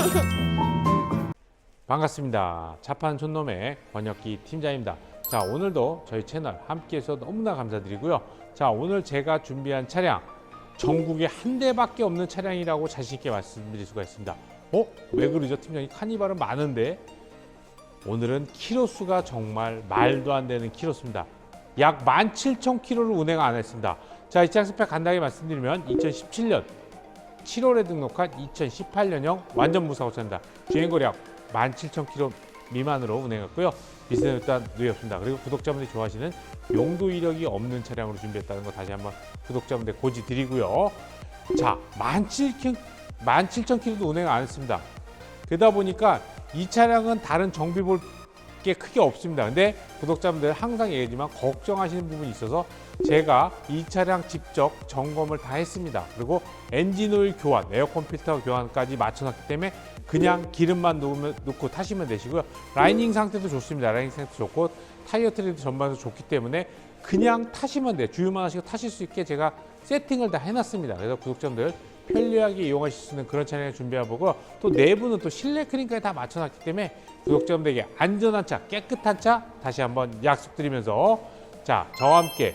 반갑습니다. 자판 촌놈의 권혁기 팀장입니다. 자, 오늘도 저희 채널 함께 해서 너무나 감사드리고요. 자, 오늘 제가 준비한 차량 전국에 한 대밖에 없는 차량이라고 자신 있게 말씀드릴 수가 있습니다. 어? 왜 그러죠? 팀장님 카니발은 많은데 오늘은 키로수가 정말 말도 안 되는 키로수입니다. 약 17,000km를 운행 안 했습니다. 자, 이 차량 스펙 간단하게 말씀드리면 2017년 7월에 등록한 2018년형 완전 무사고 차입니다. 주행거리 약 17,000km 미만으로 운행했고요. 비슷한 일단 누이 없습니다. 그리고 구독자분들이 좋아하시는 용도 이력이 없는 차량으로 준비했다는 거 다시 한번 구독자분들 고지 드리고요. 자, 17,000, 17,000km도 운행 안 했습니다. 그러다 보니까 이 차량은 다른 정비 볼 게 크게 없습니다. 근데 구독자분들 항상 얘기하지만 걱정하시는 부분이 있어서 제가 이 차량 직접 점검을 다 했습니다. 그리고 엔진 오일 교환, 에어컨 필터 교환까지 맞춰놨기 때문에 그냥 기름만 넣으면, 넣고 타시면 되시고요. 라이닝 상태도 좋습니다. 라이닝 상태도 좋고 타이어 트레도 전반적으로 좋기 때문에 그냥 타시면 돼요. 주유만 하시고 타실 수 있게 제가 세팅을 다 해놨습니다. 그래서 구독자분들 편리하게 이용하실 수 있는 그런 차량을 준비해보고 또 내부는 또 실내 크림까지 다 맞춰놨기 때문에 구독자분들에게 안전한 차, 깨끗한 차 다시 한번 약속드리면서 자 저와 함께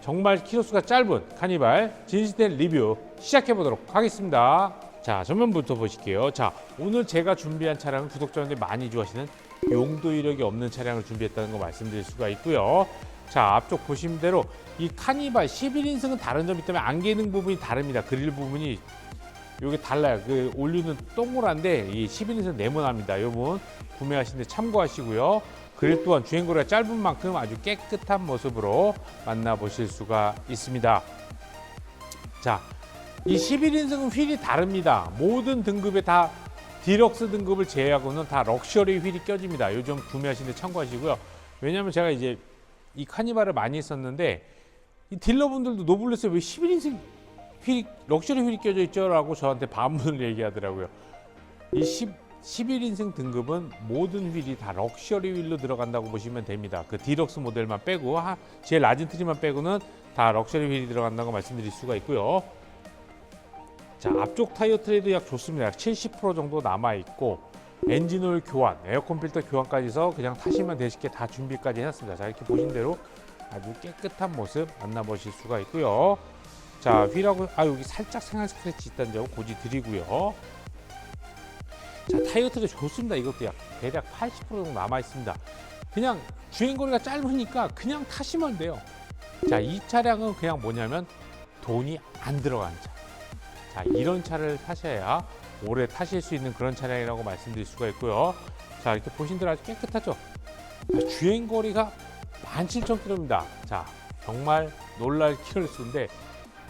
정말 키로수가 짧은 카니발 진실된 리뷰 시작해 보도록 하겠습니다. 자 전면부터 보실게요. 자 오늘 제가 준비한 차량은 구독자분들이 많이 좋아하시는 용도 이력이 없는 차량을 준비했다는 거 말씀드릴 수가 있고요. 자 앞쪽 보시는 대로 이 카니발 11인승은 다른 점이 때문에 안개 능 부분이 다릅니다. 그릴 부분이 요게 달라요. 그 올류는 동그란데 이 11인승 네모납니다. 요 부분 구매하시는데 참고하시고요. 그릴 또한 주행거리가 짧은 만큼 아주 깨끗한 모습으로 만나보실 수가 있습니다. 자, 이 11인승은 휠이 다릅니다. 모든 등급에 다 디럭스 등급을 제외하고는 다 럭셔리 휠이 껴집니다. 요즘 구매하시는데 참고하시고요. 왜냐하면 제가 이제 이 카니발을 많이 했었는데 이 딜러분들도 노블레스에 왜 11인승 휠이 럭셔리 휠이 껴져 있죠라고 저한테 반문을 얘기하더라고요. 이 10, 11인승 등급은 모든 휠이 다 럭셔리 휠로 들어간다고 보시면 됩니다. 그 디럭스 모델만 빼고 하, 제일 낮은 트림만 빼고는 다 럭셔리 휠이 들어간다고 말씀드릴 수가 있고요. 자 앞쪽 타이어 트레이도 약 좋습니다. 약 70% 정도 남아 있고 엔진 오일 교환, 에어컨 필터 교환까지 해서 그냥 타시면 되시게 다 준비까지 해놨습니다. 자 이렇게 보신 대로 아주 깨끗한 모습 만나보실 수가 있고요. 자 휠하고 아 여기 살짝 생활 스크래치 있다는 점 고지 드리고요. 자 타이어 트레 좋습니다. 이것도 약 대략 80% 정도 남아 있습니다. 그냥 주행 거리가 짧으니까 그냥 타시면 돼요. 자 이 차량은 그냥 뭐냐면 돈이 안 들어간 차. 자 이런 차를 타셔야 오래 타실 수 있는 그런 차량이라고 말씀드릴 수가 있고요. 자 이렇게 보신 대로 아주 깨끗하죠. 자, 주행 거리가 17,000km입니다. 자 정말 놀랄 키로수인데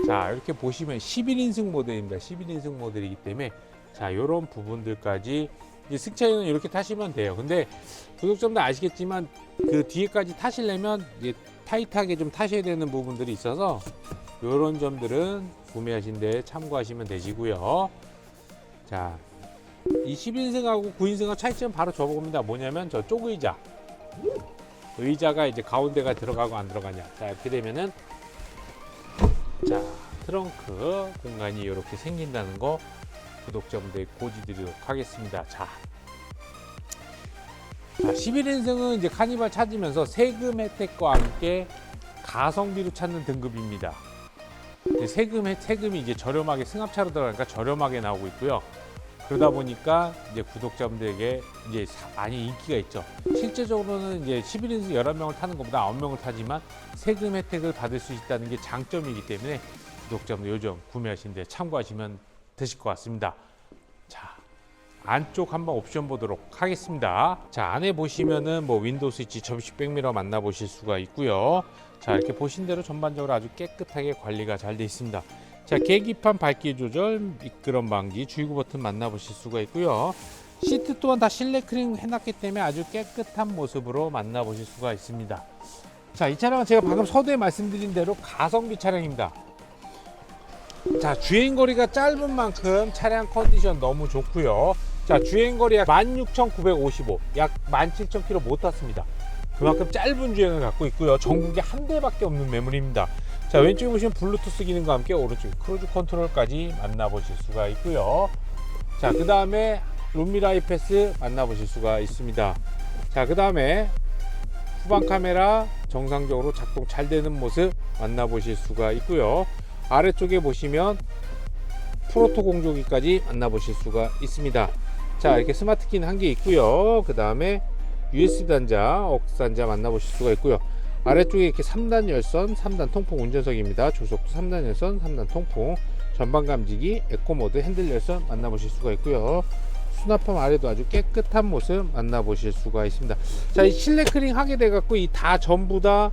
자 이렇게 보시면 11인승 모델입니다. 11인승 모델이기 때문에 자 이런 부분들까지 이제 승차이는 이렇게 타시면 돼요. 근데 구독자분들 아시겠지만 그 뒤에까지 타시려면 이제 타이트하게 좀 타셔야 되는 부분들이 있어서 이런 점들은 구매하신 데 참고하시면 되시고요. 자, 이 10인승하고 9인승하고 차이점 바로 저겁니다. 뭐냐면 저 쪽 의자. 의자가 이제 가운데가 들어가고 안 들어가냐. 자, 이렇게 되면은 자, 트렁크 공간이 이렇게 생긴다는 거 구독자분들 고지 드리도록 하겠습니다. 자. 자, 11인승은 이제 카니발 찾으면서 세금 혜택과 함께 가성비로 찾는 등급입니다. 세금 혜- 세금이 이제 저렴하게 승합차로 들어가니까 저렴하게 나오고 있고요. 그러다 보니까 이제 구독자분들에게 이제 사- 많이 인기가 있죠. 실제적으로는 이제 11인승 11명을 타는 것보다 9명을 타지만 세금 혜택을 받을 수 있다는 게 장점이기 때문에 구독자분들 요즘 구매하시는데 참고하시면 되실 것 같습니다. 자, 안쪽 한번 옵션 보도록 하겠습니다. 자, 안에 보시면은 뭐 윈도우 스위치, 접시 백미러 만나보실 수가 있고요. 자, 이렇게 보신 대로 전반적으로 아주 깨끗하게 관리가 잘 되어 있습니다. 자, 계기판 밝기 조절, 미끄럼 방지, 주의구 버튼 만나보실 수가 있고요. 시트 또한 다 실내 크림 해놨기 때문에 아주 깨끗한 모습으로 만나보실 수가 있습니다. 자, 이 차량은 제가 방금 서두에 말씀드린 대로 가성비 차량입니다. 자, 주행거리가 짧은 만큼 차량 컨디션 너무 좋고요. 자, 주행거리 약 16,955, 약 17,000km 못 탔습니다. 그만큼 짧은 주행을 갖고 있고요. 전국에 한 대밖에 없는 매물입니다. 자, 왼쪽에 보시면 블루투스 기능과 함께 오른쪽에 크루즈 컨트롤까지 만나보실 수가 있고요. 자, 그 다음에 룸미라이 패스 만나보실 수가 있습니다. 자, 그 다음에 후방 카메라 정상적으로 작동 잘 되는 모습 만나보실 수가 있고요. 아래쪽에 보시면 프로토 공조기까지 만나보실 수가 있습니다. 자, 이렇게 스마트 키는 한 개 있고요. 그 다음에 USB 단자, 억스 단자 만나보실 수가 있고요. 아래쪽에 이렇게 3단 열선, 3단 통풍 운전석입니다. 조속도 3단 열선, 3단 통풍, 전방 감지기, 에코 모드, 핸들 열선 만나보실 수가 있고요. 수납함 아래도 아주 깨끗한 모습 만나보실 수가 있습니다. 자, 이 실내 크링 하게 돼 갖고 이 다 전부 다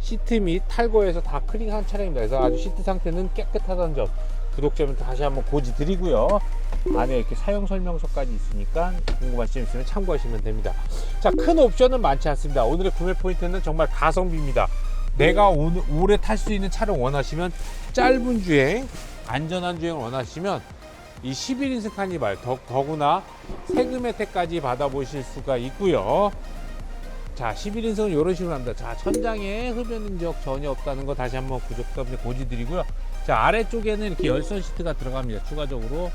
시트 및 탈거해서 다 크링한 차량입니다. 그래서 아주 시트 상태는 깨끗하다는 점 구독자분 다시 한번 고지 드리고요. 안에 이렇게 사용 설명서까지 있으니까 궁금하신 점 있으면 참고하시면 됩니다. 자, 큰 옵션은 많지 않습니다. 오늘의 구매 포인트는 정말 가성비입니다. 내가 오늘, 오래 탈 수 있는 차를 원하시면 짧은 주행, 안전한 주행을 원하시면 이 11인승 카니발 더, 더구나 세금 혜택까지 받아보실 수가 있고요. 자, 11인승은 이런 식으로 합니다. 자, 천장에 흡연 흔적 전혀 없다는 거 다시 한번 구독자분들 고지드리고요. 자, 아래쪽에는 이렇게 열선 시트가 들어갑니다. 추가적으로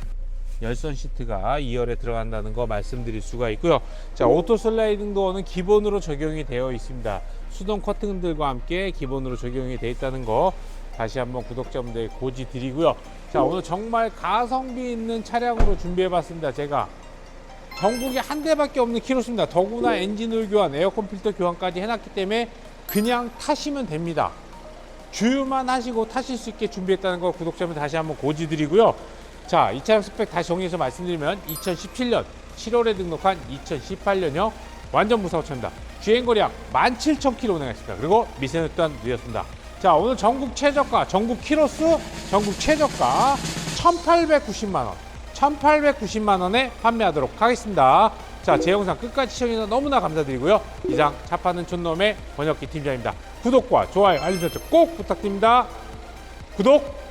열선 시트가 2열에 들어간다는 거 말씀드릴 수가 있고요. 자, 오토 슬라이딩 도어는 기본으로 적용이 되어 있습니다. 수동 커튼들과 함께 기본으로 적용이 되어 있다는 거 다시 한번 구독자분들 고지 드리고요. 자, 오늘 정말 가성비 있는 차량으로 준비해 봤습니다. 제가 전국에 한 대밖에 없는 키로수입니다. 더구나 엔진오일 교환, 에어컨 필터 교환까지 해놨기 때문에 그냥 타시면 됩니다. 주유만 하시고 타실 수 있게 준비했다는 거 구독자분 다시 한번 고지드리고요. 자, 이 차량 스펙 다시 정리해서 말씀드리면 2017년 7월에 등록한 2018년형 완전 무사고차입니다. 주행거리 약 17,000km 운행했습니다. 그리고 미세노단 누렸습니다. 자, 오늘 전국 최저가, 전국 키로수, 전국 최저가 1,890만 원. 1,890만 원에 판매하도록 하겠습니다. 자, 제 영상 끝까지 시청해주셔서 너무나 감사드리고요. 이상 차파는 촌놈의 번역기 팀장입니다. 구독과 좋아요, 알림 설정 꼭 부탁드립니다. 구독,